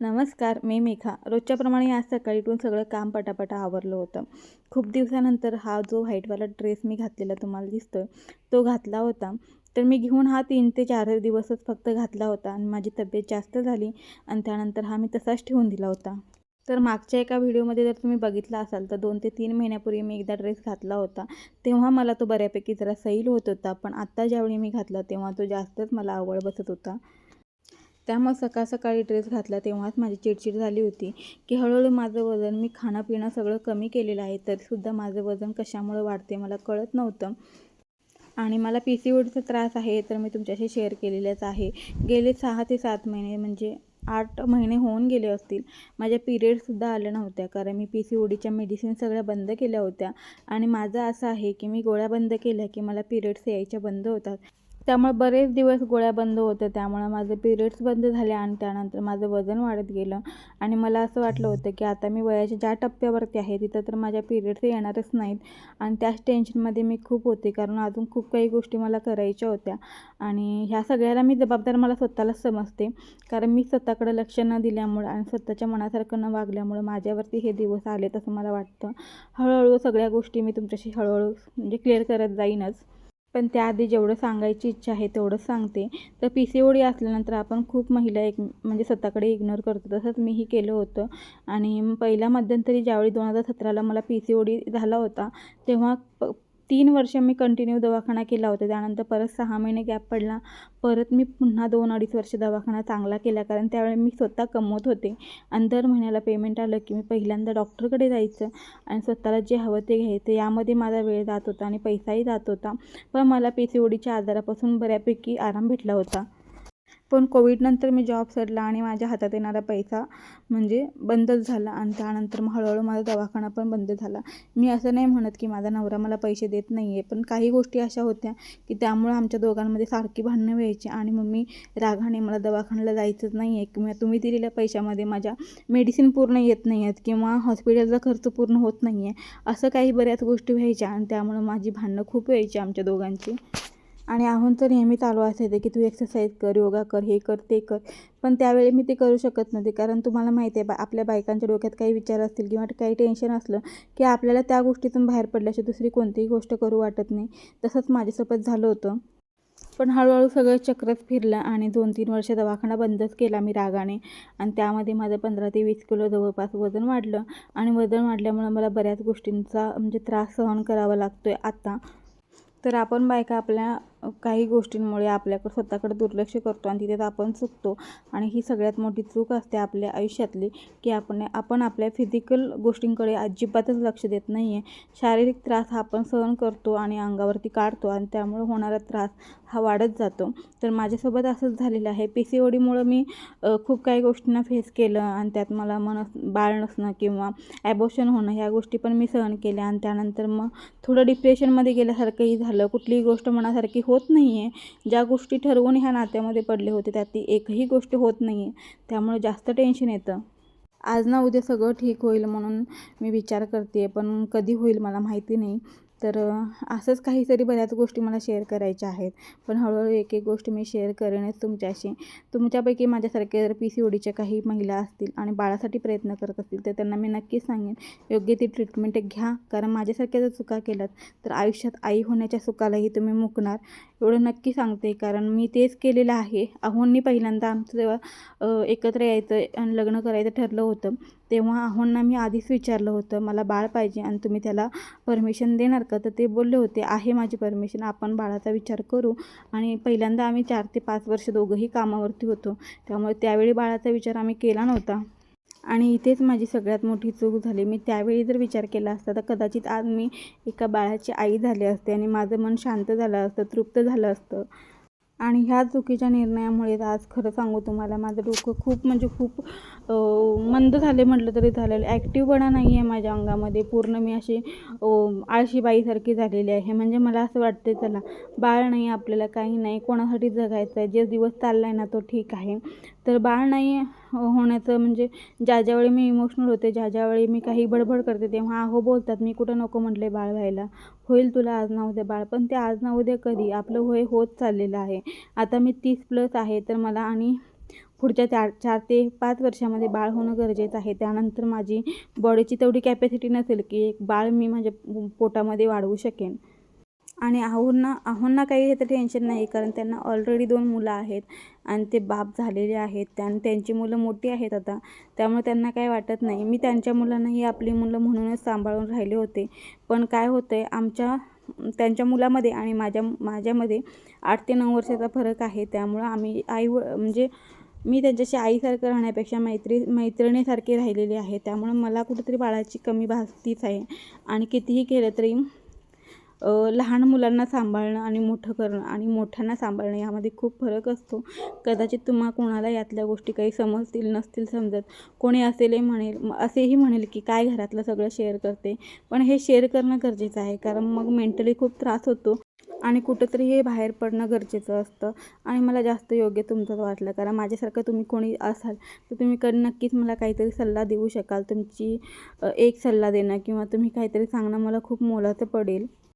नमस्कार मी मेघा. रोजच्याप्रमाणे आज सकाळी उठून सगळं काम पटापटा आवरलं होतं. खूप दिवसानंतर हा जो व्हाईटवाला ड्रेस मी घातलेला तुम्हाला दिसतोय तो घातला होता. तर मी घेऊन हा तीन ते चार दिवसच फक्त घातला होता आणि माझी तब्येत जास्त झाली आणि त्यानंतर हा मी तसाच ठेवून दिला होता. तर मागच्या एका व्हिडिओमध्ये जर तुम्ही बघितला असाल तर दोन ते तीन महिन्यापूर्वी मी एकदा ड्रेस घातला होता. तेव्हा मला तो बऱ्यापैकी जरा सैल होत होता पण आत्ता ज्यावेळी मी घातला तेव्हा तो जास्तच मला आवड बसत होता. त्यामुळे सकाळ सकाळी ड्रेस घातला तेव्हाच माझी चिडचिड झाली होती. की हळूहळू माझं वजन मी खाणं पिणं सगळं कमी केलेलं आहे तरीसुद्धा माझं वजन कशामुळे वाढते मला कळत नव्हतं. आणि मला पी सी ओडीचा त्रास आहे तर मी तुमच्याशी शेअर केलेलाच आहे. गेले सहा ते सात महिने म्हणजे आठ महिने होऊन गेले असतील. माझ्या पिरियडसुद्धा आल्या नव्हत्या कारण मी पी सी ओडीच्या मेडिसिन सगळ्या बंद केल्या होत्या. आणि माझं असं आहे की मी गोळ्या बंद केल्या की मला पिरियड्स यायच्या बंद होतात. त्यामुळे बरेच दिवस गोळ्या बंद होत्या. त्यामुळं माझे पिरियड्स बंद झाले आणि त्यानंतर माझं वजन वाढत गेलं. आणि मला असं वाटलं होतं की आता मी वयाच्या ज्या टप्प्यावरती आहे तिथं तर माझ्या पिरियड्स येणारच नाहीत. आणि त्याच टेन्शनमध्ये मी खूप होते कारण अजून खूप काही गोष्टी मला करायच्या होत्या. आणि ह्या सगळ्याला मी जबाबदार मला स्वतःलाच समजते. कारण मी स्वतःकडे लक्ष न दिल्यामुळं आणि स्वतःच्या मनासारखं न वागल्यामुळं माझ्यावरती हे दिवस आले असं मला वाटतं. हळूहळू सगळ्या गोष्टी मी तुमच्याशी हळूहळू म्हणजे क्लिअर करत जाईनच. पण त्याआधी जेवढं सांगायची इच्छा आहे तेवढंच सांगते. तर पी सी ओडी असल्यानंतर आपण खूप महिला एक म्हणजे स्वतःकडे इग्नोर करतो. तसंच मीही केलं होतं. आणि पहिल्या मध्यंतरी ज्यावेळी दोन हजार सतराला मला पी सी ओडी झाला होता तेव्हा प तीन वर्ष मी कंटिन्यू दवाखाना केला होता. त्यानंतर परत सहा महिने गॅप पडला. परत मी पुन्हा दोन अडीच वर्ष दवाखाना चांगला केला कारण त्यावेळी मी स्वतः कमवत होते. आणि दर महिन्याला पेमेंट आलं की मी पहिल्यांदा डॉक्टरकडे जायचं आणि स्वतःला जे हवं ते घ्यायचं. यामध्ये माझा वेळ जात होता आणि पैसाही जात होता. पण मला पी सी ओडीच्या आजारापासून बऱ्यापैकी आराम भेटला होता. पण कोविडनंतर मी जॉब सोडला आणि माझ्या हातात येणारा पैसा म्हणजे बंदच झाला आणि त्यानंतर मग हळूहळू माझा दवाखाना पण बंद झाला. मी असं नाही म्हणत की माझा नवरा मला पैसे देत नाही आहे पण काही गोष्टी अशा होत्या की त्यामुळं आमच्या दोघांमध्ये सारखी भांडणं व्हायची आणि मग मी रागाने मला दवाखान्याला जायचंच नाही आहे किंवा तुम्ही दिलेल्या पैशामध्ये माझ्या मेडिसिन पूर्ण येत नाही आहेत किंवा हॉस्पिटलचा खर्च पूर्ण होत नाही आहे असं काही बऱ्याच गोष्टी व्हायच्या आणि त्यामुळं माझी भांडणं खूप व्हायची आमच्या दोघांची. आणि आहून तर नेहमी चालू असायचं की तू एक्सरसाइज कर योगा कर हे कर ते कर. पण त्यावेळी मी ते करू शकत नव्हते. कारण तुम्हाला माहिती आहे बा आपल्या बायकांच्या डोक्यात काही विचार असतील किंवा काही टेन्शन असलं की आपल्याला त्या गोष्टीतून बाहेर पडल्याशी दुसरी कोणतीही गोष्ट करू वाटत नाही. तसंच माझ्यासोबत झालं होतं. पण हळूहळू सगळं चक्रच फिरलं आणि दोन तीन वर्ष दवाखाना बंदच केला मी रागाने. आणि त्यामध्ये माझं पंधरा ते वीस किलो जवळपास वजन वाढलं. आणि वजन वाढल्यामुळं मला बऱ्याच गोष्टींचा म्हणजे त्रास सहन करावा लागतो आहे आत्ता तर आपण बायका आपल्या काही गोष्टींमुळे आपल्याकडं स्वतःकडे दुर्लक्ष करतो आणि तिथे आपण चुकतो. आणि ही सगळ्यात मोठी चूक असते आपल्या आयुष्यातली की आपण आपण आपल्या फिजिकल गोष्टींकडे अजिबातच लक्ष देत नाही आहे शारीरिक त्रास हा आपण सहन करतो आणि अंगावरती काढतो आणि त्यामुळे होणारा त्रास हा वाढत जातो. तर माझ्यासोबत असंच झालेलं आहे. पी सी ओडीमुळं मी खूप काही गोष्टींना फेस केलं आणि त्यात मला मन बाळ नसणं किंवा ॲबोशन होणं ह्या गोष्टी पण मी सहन केल्या आणि त्यानंतर मग थोडं डिप्रेशनमध्ये गेल्यासारखंही झालं. कुठलीही गोष्ट मनासारखी होत नाही आहे ज्या गोष्टी ठरवून ह्या नात्यामध्ये पडले होते त्यातली एकही गोष्ट होत नाही आहे त्यामुळे जास्त टेन्शन येतं. आज ना उद्या सगळं ठीक होईल म्हणून मी विचार करते पण कधी होईल मला माहिती नाही. तर असंच काहीतरी बऱ्याच गोष्टी मला शेअर करायच्या आहेत. पण हळूहळू एक एक गोष्ट मी शेअर करेनच तुमच्याशी. तुमच्यापैकी माझ्यासारखे जर पी सी ओडीच्या काही महिला असतील आणि बाळासाठी प्रयत्न करत असतील तर त्यांना मी नक्कीच सांगेन योग्य ती ट्रीटमेंट घ्या. कारण माझ्यासारख्या जर चुका केल्यात तर आयुष्यात आई होण्याच्या सुखालाही तुम्ही मुकणार. एवढं नक्की सांगते कारण मी तेच केलेलं आहे. अहोंनी पहिल्यांदा आमचं जेव्हा एकत्र यायचं आणि लग्न करायचं ठरलं होतं तेव्हा अहोंना मी आधीच विचारलं होतं मला बाळ पाहिजे आणि तुम्ही त्याला परमिशन देणार का? तर ते बोलले होते आहे माझी परमिशन आपण बाळाचा विचार करू. आणि पहिल्यांदा आम्ही चार ते पाच वर्ष दोघंही कामावरती होतो त्यामुळे त्यावेळी बाळाचा विचार आम्ही केला नव्हता. आणि इथेच माझी सगळ्यात मोठी चूक झाली. मी त्यावेळी जर विचार केला असता तर कदाचित आज मी एका बाळाची आई झाली असते आणि माझं मन शांत झालं असतं तृप्त झालं असतं. आणि ह्या चुकीच्या निर्णयामुळे आज खरं सांगू तुम्हाला माझं डोकं खूप म्हणजे खूप मंद झाले म्हटलं तरी झालेलं ॲक्टिवपणा नाही आहे माझ्या अंगामध्ये. पूर्ण मी अशी आळशीबाईसारखी झालेली आहे. म्हणजे मला असं वाटते चला बाळ नाही आपल्याला काही नाही कोणासाठी जगायचं आहे जे दिवस चालला आहे ना तो ठीक आहे. तर बाळ नाही होण्याचं म्हणजे ज्या ज्यावेळी मी इमोशनल होते ज्या ज्यावेळी मी काही बडबड करते तेव्हा अहो बोलतात मी कुठं नको म्हटले बाळ व्हायला. होईल तुला आज ना उद्या बाळ. पण ते आज ना उद्या कधी? आपलं वय होत चाललेलं आहे. आता मी तीस प्लस आहे तर मला आणि पुढच्या चार चार ते पाच वर्षामध्ये बाळ होणं गरजेचं आहे. त्यानंतर माझी बॉडीची तेवढी कॅपॅसिटी नसेल की एक बाळ मी माझ्या पोटामध्ये वाढवू शकेन. आणि आहोंना आहोंना काही ह्याचं टेन्शन नाही कारण त्यांना ऑलरेडी दोन मुलं आहेत आणि ते बाप झालेले आहेत त्यां त्यांची मुलं मोठी आहेत आता. त्यामुळे त्यांना काही वाटत नाही. मी त्यांच्या मुलांनाही आपली मुलं म्हणूनच सांभाळून राहिले होते. पण काय होतं आहे आमच्या त्यांच्या मुलामध्ये आणि माझ्या माझ्यामध्ये आठ ते नऊ वर्षाचा फरक आहे. त्यामुळं आम्ही आई व म्हणजे मी त्यांच्याशी आईसारखं राहण्यापेक्षा मैत्री मैत्रिणीसारखी राहिलेली आहे. त्यामुळं मला कुठेतरी बाळाची कमी भासतीच आहे. आणि कितीही केलं तरी लहान मुलांना सांभाळणं आणि मोठं करणं आणि मोठ्यांना सांभाळणं यामध्ये खूप फरक असतो. कदाचित तुम्हा कोणाला यातल्या गोष्टी काही समजतील नसतील समजत. कोणी असेलही म्हणेल असेही म्हणेल की काय घरातलं सगळं शेअर करते. पण हे शेअर करणं गरजेचं आहे कारण मग मेंटली खूप त्रास होतो आणि कुठंतरी हे बाहेर पडणं गरजेचं असतं. आणि मला जास्त योग्य तुमचंच वाटलं कारण माझ्यासारखं तुम्ही कोणी असाल तर तुम्ही क नक्कीच मला काहीतरी सल्ला देऊ शकाल. तुमची एक सल्ला देणं किंवा तुम्ही काहीतरी सांगणं मला खूप मोलाचं पडेल.